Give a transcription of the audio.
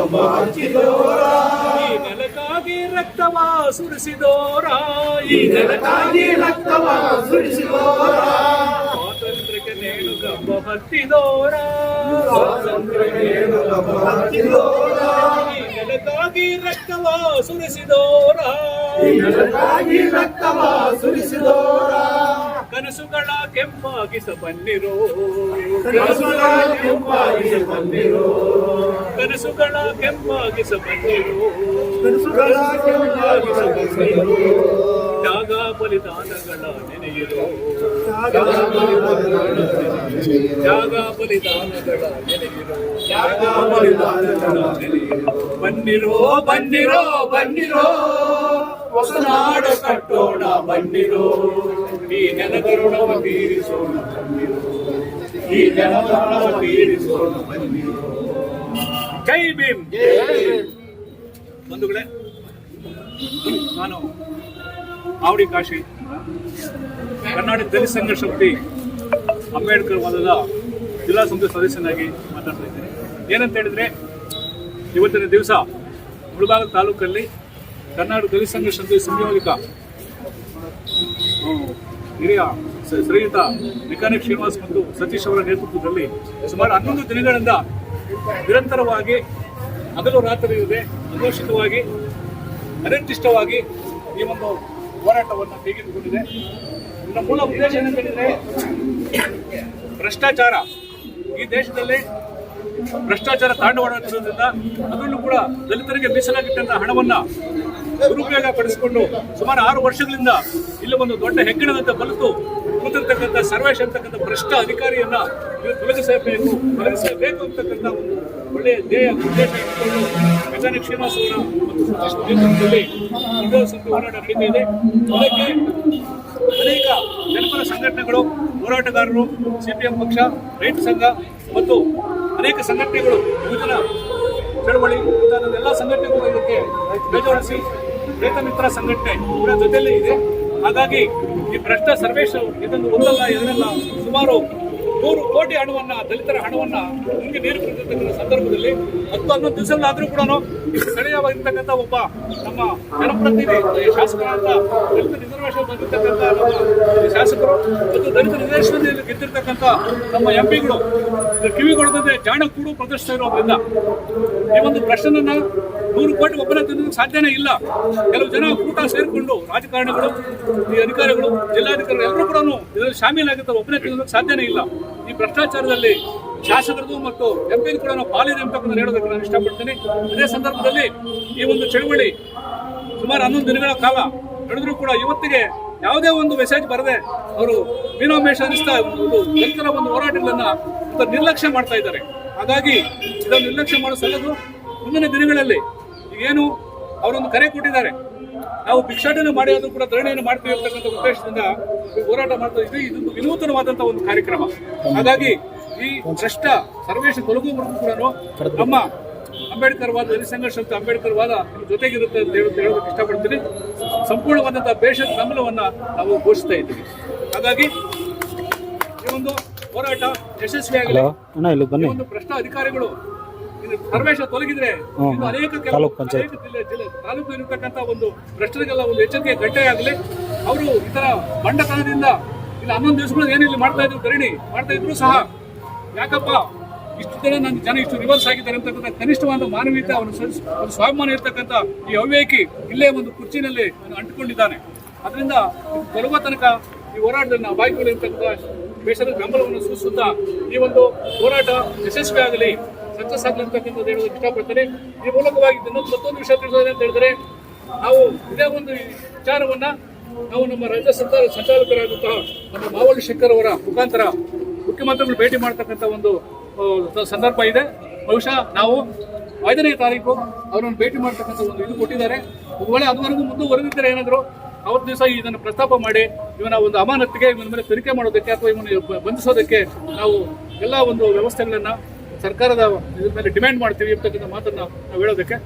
ಹಚ್ಚಿದೋರ ಈ ನೆಲಕ್ಕಾಗಿ ರಕ್ತವ ಸುರಿಸಿದೋರ ಈ ನೆಲಕ್ಕಾಗಿ ರಕ್ತವ ಸುರಿಸಿದೋರ ಸ್ವಾತಂತ್ರ್ಯಕ್ಕೆ ನೇಣು ಗಂಬ ಹತ್ತಿದೋರ ಗಂಬ ಈ ನೆಲಕ್ಕಾಗಿ ರಕ್ತವ ಸುರಿಸಿದೋರ ಈ ನೆಲಕ್ಕಾಗಿ ರಕ್ತವ ಸುರಿಸಿದೋರ ಕನಸುಗಳ ಕೆಂಪಾಗಿಸ ಬನ್ನಿರೋ ಕನಸುಗಳ ಕೆಂಪಾಗಿಸ ಬಂದಿರೋ. ಕನಸುಗಳ ಕೆಂಪಾಗಿಸ ಬನ್ನಿರೋ ಕನಸುಗಳ ಕೆಂಪಾಗಿಸ ಬಂದಿರೋ. ತ್ಯಾಗ ಬಲಿದಾನಗಳ ನೆನೆಯಿರೋ. ತ್ಯಾಗ ಬಲಿದಾನಗಳ ನೆನೆಯಿರೋ. ತ್ಯಾಗ ಬಲಿದಾನಗಳ ನೆನೆಯಿರೋ. ಬನ್ನಿರೋ ಬನ್ನಿರೋ ಬನ್ನಿರೋ ಹೊಸನಾಡ ಕಟ್ಟೋಣ ಬನ್ನಿರೋ ಈ ನೆನಗರುಣವ ತೀರಿಸೋಣ ಈ ಈ ನೆನಗರುಣವ ತೀರಿಸೋಣ ಕೈ ಜೈ ಭೀಮ್. ಬಂಧುಗಳೇ ನಾನು ಆವಡಿ ಕಾಶಿ ಕರ್ನಾಟಕ ದಲಿತ ಸಂಘರ್ಷ ಶಕ್ತಿ ಅಂಬೇಡ್ಕರ್ ವಾದದ ಜಿಲ್ಲಾ ಸಂಸ್ಥೆ ಸದಸ್ಯನಾಗಿ ಮಾತಾಡ್ತಾ ಇದ್ದೇನೆ. ಏನಂತ ಹೇಳಿದ್ರೆ ಇವತ್ತಿನ ದಿವಸ ಮುಳಬಾಗ ತಾಲೂಕಲ್ಲಿ ಕರ್ನಾಟಕ ದಲಿತ ಸಂಘರ್ಷ ಶಕ್ತಿ ಸಂಯೋಜಕ ಹಿರಿಯ ಶ್ರೀಯುತ ಮೆಕ್ಯಾನಿಕ್ ಶ್ರೀನಿವಾಸ್ ಮತ್ತು ಸತೀಶ್ ಅವರ ನೇತೃತ್ವದಲ್ಲಿ ಸುಮಾರು ಹನ್ನೊಂದು ದಿನಗಳಿಂದ ನಿರಂತರವಾಗಿ ಹಗಲು ರಾತ್ರಿ ಇರದೆ ಅಘೋಷಿತವಾಗಿ ಅನಿರ್ದಿಷ್ಟವಾಗಿ ಈ ಒಂದು ಹೋರಾಟವನ್ನು ಕೈಗೆತ್ತಿಕೊಂಡಿದೆ. ಇದರ ಮೂಲ ಉದ್ದೇಶ ಏನಂತ ಹೇಳಿದ್ರೆ ಭ್ರಷ್ಟಾಚಾರ. ಈ ದೇಶದಲ್ಲಿ ಭ್ರಷ್ಟಾಚಾರ ತಾಂಡವಾಡುತ್ತಿರೋದ್ರಿಂದ ಅದರಲ್ಲೂ ಕೂಡ ದಲಿತರಿಗೆ ಮೀಸಲಾಗಿಟ್ಟಂತ ಹಣವನ್ನ ದುರುಪಯೋಗ ಪಡಿಸಿಕೊಂಡು ಸುಮಾರು ಆರು ವರ್ಷಗಳಿಂದ ಇಲ್ಲಿ ಒಂದು ದೊಡ್ಡ ಹೆಗ್ಗಣದಂತೆ ಬಲಿತು ಕೂತಿರ್ತಕ್ಕಂಥ ಸರ್ವೇಶ್ ಅಂತಕ್ಕಂಥ ಭ್ರಷ್ಟ ಅಧಿಕಾರಿಯನ್ನ ತೊಲಗಿಸಬೇಕು ತೊಲಗಿಸಬೇಕು ಅಂತಕ್ಕಂಥ ಒಂದು ಒಳ್ಳೆಯ ಧ್ಯೇಯ ಉದ್ದೇಶ ಇಟ್ಟುಕೊಂಡು ಖಜಾನೆ ಶ್ರೀನಿವಾಸ ಅವರ ಸಮಿತಿ ಹೋರಾಟ ನಡೀತಾ ಇದೆ. ಅದಕ್ಕೆ ಅನೇಕ ಜನಪರ ಸಂಘಟನೆಗಳು, ಹೋರಾಟಗಾರರು, ಸಿಪಿಎಂ ಪಕ್ಷ, ರೈತ ಸಂಘ ಮತ್ತು ಅನೇಕ ಸಂಘಟನೆಗಳು, ಯುವಜನ ಚಳವಳಿ ಮುಂತಾದ ಎಲ್ಲ ಸಂಘಟನೆಗಳು ಇದಕ್ಕೆ ಕೈಜೋಡಿಸಿ ರೈತ ಮಿತ್ರ ಸಂಘಟನೆ ಇವರ ಜೊತೆಯಲ್ಲೇ ಇದೆ. ಹಾಗಾಗಿ ಈ ಭ್ರಷ್ಟ ಸರ್ವೇಶ್ ಇದನ್ನು ಒಂದಲ್ಲ ಎರಡಲ್ಲ ಸುಮಾರು ನೂರು ಕೋಟಿ ಹಣವನ್ನ, ದಲಿತರ ಹಣವನ್ನ ನಿಮಗೆ ನೀರು ಬಿಟ್ಟಿರ್ತಕ್ಕಂಥ ಸಂದರ್ಭದಲ್ಲಿ ಹತ್ತು ಹನ್ನೊಂದು ದಿವಸಗಳಾದ್ರೂ ಕೂಡ ಸ್ಥಳೀಯವಾಗಿರ್ತಕ್ಕಂಥ ಒಬ್ಬ ನಮ್ಮ ಜನಪ್ರತಿನಿಧಿ ಶಾಸಕರಾದ ದಲಿತ ರಿಸರ್ವೇಶನ್ ಬಂದಿರ್ತಕ್ಕಂಥ ನಮ್ಮ ಶಾಸಕರು ಮತ್ತು ದಲಿತ ರಿಸರ್ವೇಶನ್ ಗೆದ್ದಿರ್ತಕ್ಕಂಥ ನಮ್ಮ ಎಂಪಿಗಳು ಕಿವಿಗೊಡದಂತೆ ಜಾಣ ಕೂಡ ಪ್ರದರ್ಶನ ಇರೋದ್ರಿಂದ ಈ ಒಂದು ಪ್ರಶ್ನೆಯನ್ನ ನೂರು ಕೋಟಿ ಒಬ್ಬರ ತಿನ್ನೋದಕ್ಕೆ ಸಾಧ್ಯನೇ ಇಲ್ಲ. ಕೆಲವು ಜನ ಕೂಟ ಸೇರಿಕೊಂಡು ರಾಜಕಾರಣಿಗಳು, ಈ ಅಧಿಕಾರಿಗಳು, ಜಿಲ್ಲಾಧಿಕಾರಿಗಳು ಎಲ್ಲರೂ ಕೂಡ ಇದರಲ್ಲಿ ಶಾಮೀಲಾಗಿರ್ತಾರೆ ಒಬ್ಬನೇ ತಿನ್ನೋದಕ್ಕೆ ಸಾಧ್ಯನೇ ಇಲ್ಲ. ಈ ಭ್ರಷ್ಟಾಚಾರದಲ್ಲಿ ಶಾಸಕರದು ಮತ್ತು ಎಂಪಿ ಕೂಡ ನಾವು ಪಾಲಿದೆ ಅಂತಕ್ಕಂಥ ಹೇಳೋದಕ್ಕೆ ನಾನು ಇಷ್ಟಪಡ್ತೀನಿ. ಅದೇ ಸಂದರ್ಭದಲ್ಲಿ ಈ ಒಂದು ಚಳುವಳಿ ಸುಮಾರು ಹನ್ನೊಂದು ದಿನಗಳ ಕಾಲ ನಡೆದರೂ ಕೂಡ ಇವತ್ತಿಗೆ ಯಾವುದೇ ಒಂದು ಮೆಸೇಜ್ ಬರದೆ ಅವರು ವಿನೋಮೇಶ ಅನ್ನಿಸ್ತಾ ಒಂದು ರೈತರ ಒಂದು ಹೋರಾಟಗಳನ್ನ ನಿರ್ಲಕ್ಷ್ಯ ಮಾಡ್ತಾ ಇದ್ದಾರೆ. ಹಾಗಾಗಿ ಇದನ್ನು ನಿರ್ಲಕ್ಷ್ಯ ಮಾಡೋ ಸಲ್ಲದು ಮುಂದಿನ ದಿನಗಳಲ್ಲಿ ಏನು ಅವರೊಂದು ಕರೆ ಕೊಟ್ಟಿದ್ದಾರೆ. ನಾವು ಭಿಕ್ಷಾಟನೆ ಮಾಡಿ ಅದನ್ನು ಕೂಡ ಧರಣಿಯನ್ನು ಮಾಡ್ತೀವಿ ಅಂತಕ್ಕಂಥ ಉದ್ದೇಶದಿಂದ ಹೋರಾಟ ಮಾಡ್ತಾ ಇದ್ವಿ ಇದೊಂದು ವಿನೂತನವಾದಂತಹ ಒಂದು ಕಾರ್ಯಕ್ರಮ. ಹಾಗಾಗಿ ಈ ಭ್ರಷ್ಟ ಸರ್ವೇಶ ತೊಲಗುವವರೆಗೂ ಕೂಡ ನಮ್ಮ ಅಂಬೇಡ್ಕರ್ ವಾದ ಜನಸಂಘರ್ಷ ಸಂಘರ್ಷ ಅಂತ ಅಂಬೇಡ್ಕರ್ ವಾದ ಜೊತೆಗಿರುತ್ತೆ ಅಂತ ಹೇಳಿ ಹೇಳೋದಕ್ಕೆ ಇಷ್ಟಪಡ್ತೀನಿ. ಸಂಪೂರ್ಣವಾದಂತಹ ಬೇಷದ ಬೆಂಬಲವನ್ನ ನಾವು ಘೋಷಿಸ್ತಾ ಇದ್ದೀವಿ. ಹಾಗಾಗಿ ಈ ಒಂದು ಹೋರಾಟ ಯಶಸ್ವಿಯಾಗಲಿ ಒಂದು ಭ್ರಷ್ಟ ಅಧಿಕಾರಿಗಳು ಸರ್ವೇಶ ತೊಲಗಿದ್ರೆ. ಅನೇಕ ತಾಲೂಕು ಪಂಚಾಯತ್. ತಾಲೂಕು ಇರತಕ್ಕಂತ ಒಂದು ಭ್ರಷ್ಟರಿಗೆಲ್ಲ ಒಂದು ಎಚ್ಚರಿಕೆ ಗಟ್ಟೆಯಾಗಲಿ ಅವರು ಈ ತರ ಬಂಡತನದಿಂದ ಇಲ್ಲಿ ಹನ್ನೊಂದು ದಿವಸಗಳು ಏನು ಇಲ್ಲಿ ಮಾಡ್ತಾ ಇದ್ರು ಧರಣಿ ಮಾಡ್ತಾ ಇದ್ರು ಸಹ. ಯಾಕಪ್ಪ? ಇಷ್ಟು ಜನ ನನ್ನ ಜನ ಇಷ್ಟು ರಿವರ್ಸ್ ಆಗಿದ್ದಾರೆ ಅಂತಕ್ಕಂಥ ಕನಿಷ್ಠವಾದ ಮಾನವೀಯತೆ ಅವನು ಒಂದು ಸ್ವಾಭಿಮಾನ ಇರ್ತಕ್ಕಂಥ ಈ ಅವ್ಯಕಿ ಇಲ್ಲೇ ಒಂದು ಕುರ್ಚಿನಲ್ಲಿ ಅಂಟಿಕೊಂಡಿದ್ದಾನೆ. ಅದರಿಂದ ಬರುವ ತನಕ ಈ ಹೋರಾಟದಲ್ಲಿ ನಾವು ಬಾಯ್ಕೊಳ್ಳಿರ್ತಕ್ಕಂಥ ಬೇಸರ ಬೆಂಬಲವನ್ನು ಸೂಚಿಸುತ್ತಾ ಈ ಒಂದು ಹೋರಾಟ ಯಶಸ್ವಿ ಆಗಲಿ ಸಕ್ಸಸ್ ಆಗಲಿ ಅಂತಕ್ಕಂಥದ್ದು ಹೇಳೋದಕ್ಕೆ ಇಷ್ಟಪಡ್ತಾರೆ. ಈ ಮೂಲಕವಾಗಿ ಇನ್ನೊಂದು ಮತ್ತೊಂದು ವಿಷಯ ತಿಳಿಸೋದೇ ಅಂತ ಹೇಳಿದ್ರೆ, ನಾವು ಇದೇ ಒಂದು ವಿಚಾರವನ್ನ ನಾವು ನಮ್ಮ ರಾಜ್ಯ ಸರ್ಕಾರ ಸಂಚಾಲಕರಾದಂತಹ ನಮ್ಮ ಮಾವಳ್ಳಿ ಶಂಕರ್ ಅವರ ಮುಖಾಂತರ ಮುಖ್ಯಮಂತ್ರಿಗಳು ಭೇಟಿ ಮಾಡ್ತಕ್ಕಂಥ ಒಂದು ಸಂದರ್ಭ ಇದೆ. ಬಹುಶಃ ನಾವು ಐದನೇ ತಾರೀಕು ಅವರನ್ನು ಭೇಟಿ ಮಾಡ್ತಕ್ಕಂಥ ಒಂದು ಇದು ಕೊಟ್ಟಿದ್ದಾರೆ. ಒಳ್ಳೆ ಅದುವರೆಗೂ ಮುಂದುವರೆದಿದ್ದರೆ ಏನಾದರೂ, ಅವತ್ತು ದಿವಸ ಇದನ್ನು ಪ್ರಸ್ತಾಪ ಮಾಡಿ ಇವನ ಒಂದು ಅಮಾನತಿಗೆ ಇವನ ಮೇಲೆ ತನಿಖೆ ಮಾಡೋದಕ್ಕೆ ಅಥವಾ ಇವನು ಬಂಧಿಸೋದಕ್ಕೆ ನಾವು ಎಲ್ಲ ಒಂದು ವ್ಯವಸ್ಥೆಗಳನ್ನ ಸರ್ಕಾರದ ಇದ್ರ ಮೇಲೆ ಡಿಮ್ಯಾಂಡ್ ಮಾಡ್ತೀವಿ ಅಂತಕ್ಕಂಥ ಮಾತನ್ನು ನಾವು ಹೇಳೋದಕ್ಕೆ